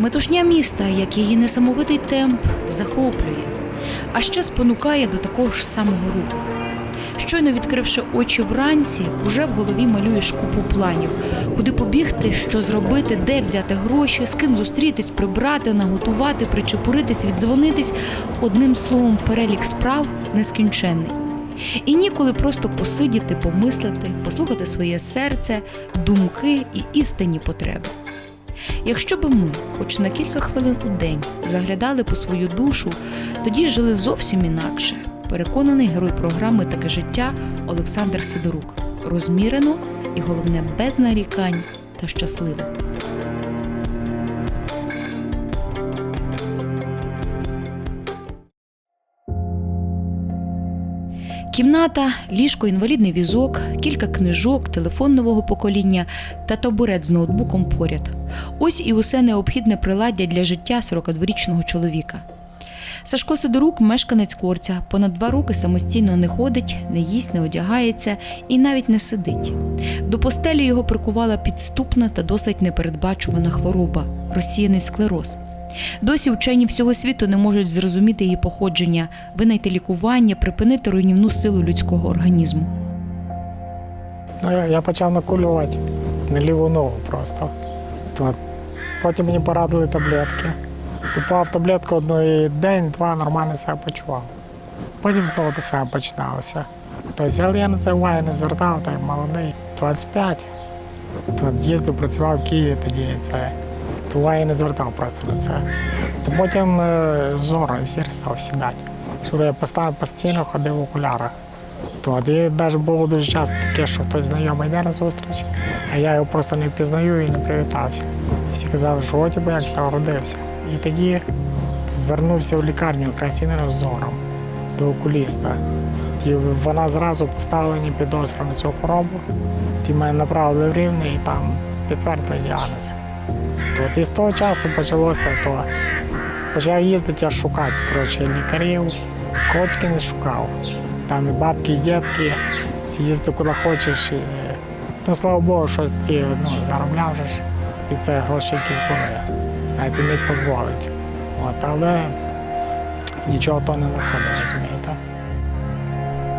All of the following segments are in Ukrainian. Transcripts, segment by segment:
Метушня міста, як її несамовитий темп, захоплює, а ще спонукає до такого ж самого руху. Щойно відкривши очі вранці, уже в голові малюєш купу планів, куди побігти, що зробити, де взяти гроші, з ким зустрітись, прибрати, наготувати, причепуритись, віддзвонитись. Одним словом, перелік справ нескінченний. І ніколи просто посидіти, помислити, послухати своє серце, думки і істинні потреби. Якщо би ми, хоч на кілька хвилин у день, заглядали по свою душу, тоді жили зовсім інакше. Переконаний герой програми Таке життя Олександр Сидорук. Розмірено і головне без нарікань та щасливо. Кімната, ліжко, інвалідний візок, кілька книжок, телефон нового покоління та табурет з ноутбуком поряд. Ось і усе необхідне приладдя для життя 42-річного чоловіка. Сашко Сидорук мешканець Корця, понад два роки самостійно не ходить, не їсть, не одягається і навіть не сидить. До постелі його прикувала підступна та досить непередбачувана хвороба розсіяний склероз. Досі вчені всього світу не можуть зрозуміти її походження, винайти лікування, припинити руйнівну силу людського організму. Ну, я, почав накулювати на ліву ногу просто. Потім мені порадили таблетки. Купував таблетку одної день, два нормально себе почував. Потім знову до себе починалося. Тобто, але я на це уваги не звертав, так молодий, 25. То їздив, працював в Києві тоді це. То уваги не звертав просто на це. То потім е, зоро, зір став сідати. Що я постійно, ходив в окулярах. І навіть було дуже часто таке, що хтось знайомий йде на зустріч, а я його просто не впізнаю і не привітався. Всі казали, що от як я родився. І тоді звернувся в лікарню якраз з зором до окуліста. І вона зразу поставила мені підозру на цю хворобу. Ті мене направили в рівне і там підтвердили діагноз. То, і з того часу почалося, то почав їздити я шукати коротше, лікарів, кого тільки не шукав. Там і бабки, і дітки, їздив куди хочеш. І, ну, слава Богу, щось ти ну, заробляв же і це гроші якісь були. Знаєте, міг дозволити. От, але нічого то не виходить, розумієте.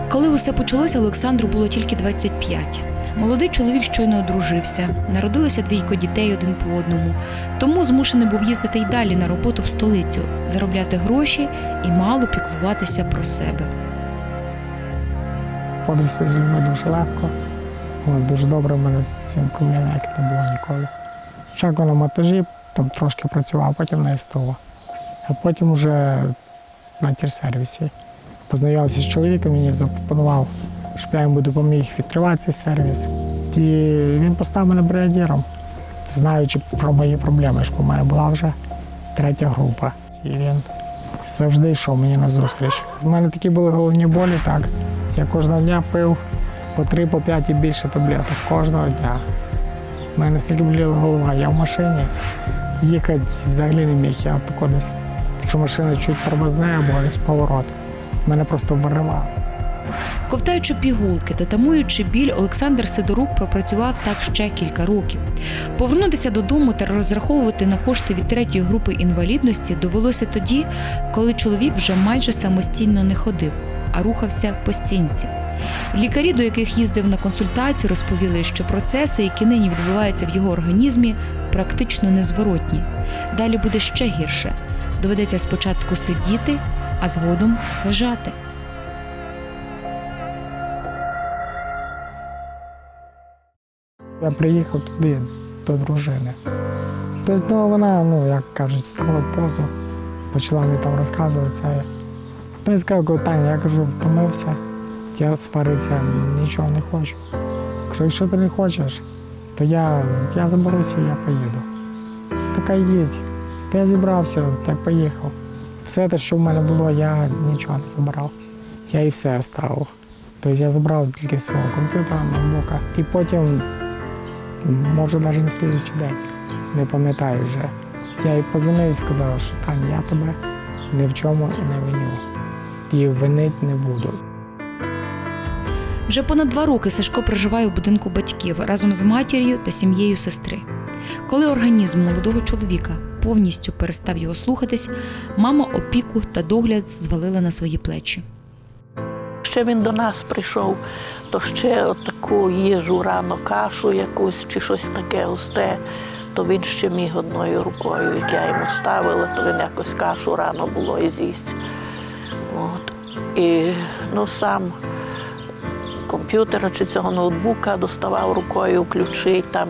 Коли усе почалося, Олександру було тільки 25. Молодий чоловік щойно одружився, народилося двійко дітей один по одному, тому змушений був їздити й далі на роботу в столицю, заробляти гроші і мало піклуватися про себе. Ходився з людьми дуже легко. От, дуже добре, в мене з цим проблем як не було ніколи. Спочатку на монтажі, там трошки працював, потім на СТО. А потім вже на тірсервісі. Познайомився з чоловіком, мені запропонував, щоб я йому допоміг відкривати цей сервіс. І він поставив мене бригадіром, знаючи про мої проблеми, що в мене була вже третя група. І він завжди йшов мені на зустріч. У мене такі були головні болі, так. Я кожного дня пив по три, по п'ять і більше таблеток. Кожного дня. У мене стільки боліла голова, я в машині. Їхати взагалі не міг, я тако десь. Якщо машина чуть тормозне або десь поворот, мене просто виривало. Ковтаючи пігулки та тамуючи біль, Олександр Сидорук пропрацював так ще кілька років. Повернутися додому та розраховувати на кошти від третьої групи інвалідності довелося тоді, коли чоловік вже майже самостійно не ходив, а рухався по стінці. Лікарі, до яких їздив на консультацію, розповіли, що процеси, які нині відбуваються в його організмі, практично незворотні. Далі буде ще гірше. Доведеться спочатку сидіти, а згодом лежати. Я приїхав туди до дружини. Тобто, ну, вона, ну, як кажуть, стала позу, почала мені там розказувати. Ну, я сказав, Таня, я кажу, втомився, я сваритися нічого не хочу. Кажу, якщо ти не хочеш, то я, я заберуся і я поїду. Така їдь. Та я зібрався, та поїхав. Все те, що в мене було, я нічого не забирав. Я і все оставив. Тобто я забрав тільки свого комп'ютера, ноутбука. І потім може навіть на слідчий день, не пам'ятаю вже. Я їй позвонив і сказав, що Таня, я тебе ні в чому не виню. І винить не буду. Вже понад два роки Сашко проживає в будинку батьків разом з матір'ю та сім'єю сестри. Коли організм молодого чоловіка повністю перестав його слухатись, мама опіку та догляд звалила на свої плечі. Ще він до нас прийшов, то ще от таку їжу рано, кашу якусь чи щось таке густе, то він ще міг одною рукою, як я йому ставила, то він якось кашу рано було і з'їсть. От. І ну, сам комп'ютера чи цього ноутбука доставав рукою ключі, там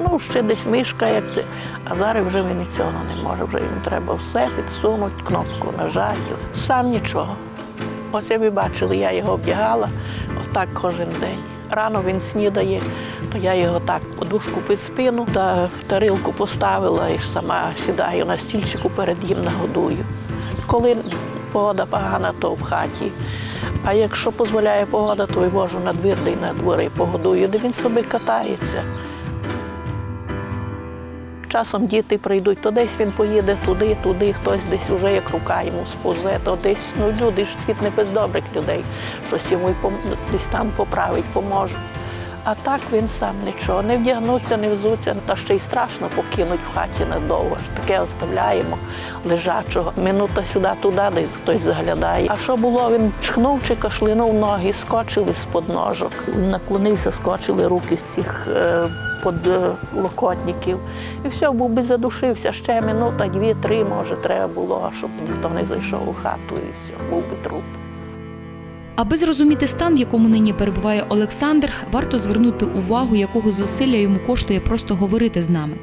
ну, ще десь мишка, як ти. А зараз вже він і цього не може. Вже йому треба все підсунути, кнопку нажати. Сам нічого. Як ви бачили, я його вдягала отак кожен день. Рано він снідає, то я його так подушку під спину та в тарілку поставила і сама сідаю на стільчику перед їм нагодую. Коли погода погана, то в хаті. А якщо дозволяє погода, то вивожу на двір, де й на двори погодую, де він собі катається. Часом діти прийдуть, то десь він поїде туди, туди, хтось десь уже як рука йому сповзе, то десь ну люди ж світ не без добрих людей, щось йому й десь там поправить, поможуть. А так він сам нічого, не вдягнуться, не взуться, та ще й страшно покинуть в хаті надовго. ж Таке оставляємо лежачого. Минута сюди, туди, десь хтось заглядає. А що було? Він чхнув чи кашлинув ноги, скочили з-под ножок. Наклонився, скочили руки з цих е, подлокотників. І все, був би задушився. Ще минута, дві, три, може, треба було, щоб ніхто не зайшов у хату і все, був би труп. Аби зрозуміти стан, в якому нині перебуває Олександр, варто звернути увагу, якого зусилля йому коштує просто говорити з нами.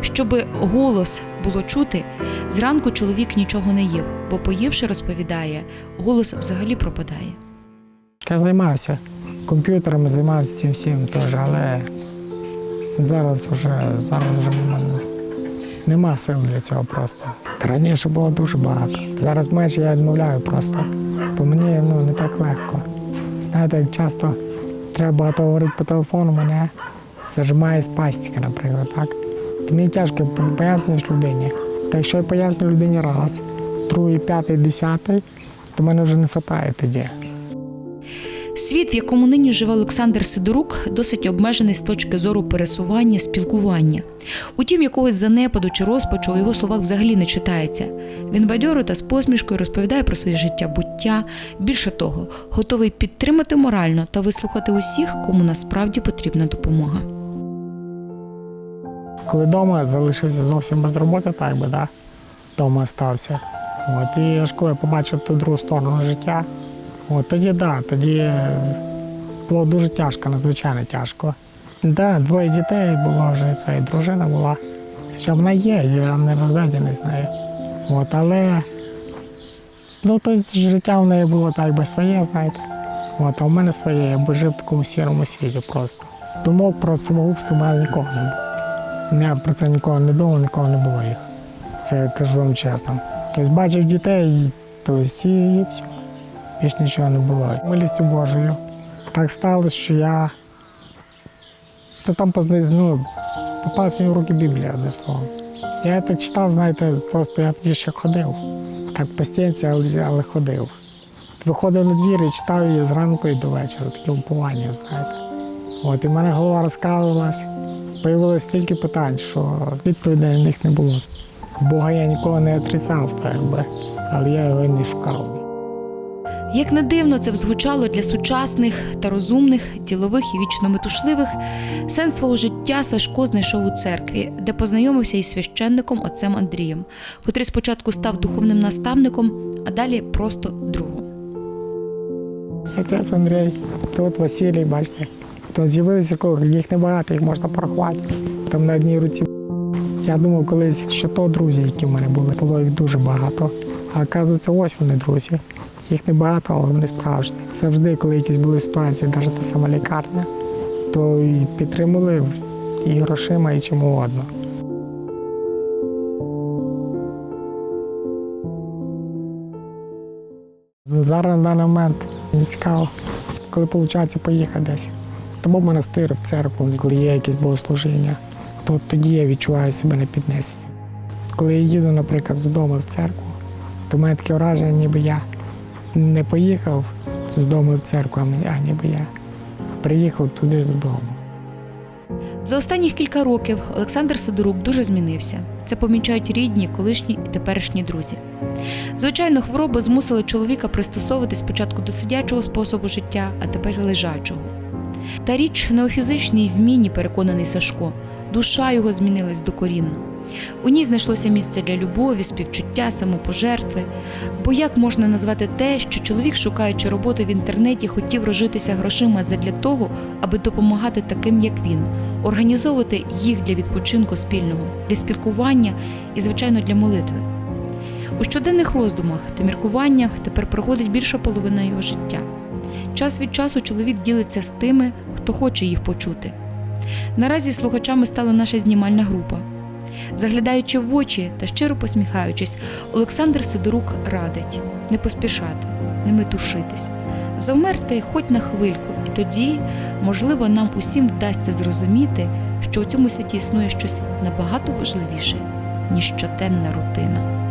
Щоби голос було чути, зранку чоловік нічого не їв, бо поївши, розповідає, голос взагалі пропадає. Я займався комп'ютерами, займався цим всім теж, але зараз вже, зараз вже мене нема сил для цього просто. Раніше було дуже багато. Зараз менше я відмовляю просто. Бо мені ну, не так легко. Знаєте, як часто треба багато говорити по телефону, мене зажимає спастика, наприклад, так? Мені тяжко пояснюєш людині. Та якщо я поясню людині раз, другий, п'ятий, десятий, то мене вже не вистачає тоді. Світ, в якому нині живе Олександр Сидорук, досить обмежений з точки зору пересування, спілкування. Утім, якогось занепаду чи розпачу у його словах взагалі не читається. Він бадьоро та з посмішкою розповідає про своє життя буття. Більше того, готовий підтримати морально та вислухати усіх, кому насправді потрібна допомога. Коли вдома залишився зовсім без роботи, так би, да? вдома стався. От, і я ж коли побачив ту другу сторону життя, от, тоді да, тоді було дуже тяжко, надзвичайно тяжко. Да, двоє дітей було вже, це і дружина була. Хоча вона є, я не розведений з нею. От, але ну, то життя в неї було так би своє, знаєте. От, а в мене своє, я би жив в такому сірому світі просто. Думок про самогубство в мене нікого не було. Я про це ніколи не думав, ніколи не було їх. Це кажу вам чесно. Тобто бачив дітей, і, і все. Більш нічого не було. Милістю Божою. Так сталося, що я то там ну, попалась мені в руки Біблія, одним словом. Я так читав, знаєте, просто я тоді ще ходив. Так постійно, але, але ходив. Виходив на двір і читав її зранку і до вечора, таке уповання, знаєте. От, і в мене голова розкалувалась. Появилось стільки питань, що відповідей на них не було. Бога я ніколи не отрицав, так але я його не шукав. Як не дивно це б звучало для сучасних та розумних, ділових і вічно метушливих, сенс свого життя Сашко знайшов у церкві, де познайомився із священником отцем Андрієм, котрий спочатку став духовним наставником, а далі просто другом. Отець Андрій, тут Василій, бачите, то з'явилися кого, їх небагато, їх можна порахувати. Там на одній руці. Я думав колись, що то друзі, які в мене були, було їх дуже багато. А оказується, ось вони друзі. Їх небагато, але вони справжні. Завжди, коли якісь були ситуації, навіть та сама лікарня, то і підтримували і грошима, і чим угодно. Зараз на даний момент мені цікаво, коли виходить поїхати десь. Або в монастир, в церкву, коли є якесь богослужіння, то тоді я відчуваю себе на піднесенні. Коли я їду, наприклад, з дому в церкву, то мене таке враження, ніби я не поїхав з дому в церкву, а ніби я приїхав туди додому. За останніх кілька років Олександр Сидорук дуже змінився. Це помічають рідні, колишні і теперішні друзі. Звичайно, хвороби змусили чоловіка пристосовуватись спочатку до сидячого способу життя, а тепер лежачого. Та річ не у фізичній зміні, переконаний Сашко. Душа його змінилась докорінно. У ній знайшлося місце для любові, співчуття, самопожертви. Бо як можна назвати те, що чоловік, шукаючи роботу в інтернеті, хотів розжитися грошима задля того, аби допомагати таким, як він, організовувати їх для відпочинку спільного, для спілкування і, звичайно, для молитви. У щоденних роздумах та міркуваннях тепер проходить більша половина його життя. Час від часу чоловік ділиться з тими, хто хоче їх почути. Наразі слухачами стала наша знімальна група. Заглядаючи в очі та щиро посміхаючись, Олександр Сидорук радить не поспішати, не метушитись, завмерти хоч на хвильку, і тоді, можливо, нам усім вдасться зрозуміти, що у цьому світі існує щось набагато важливіше, ніж щоденна рутина.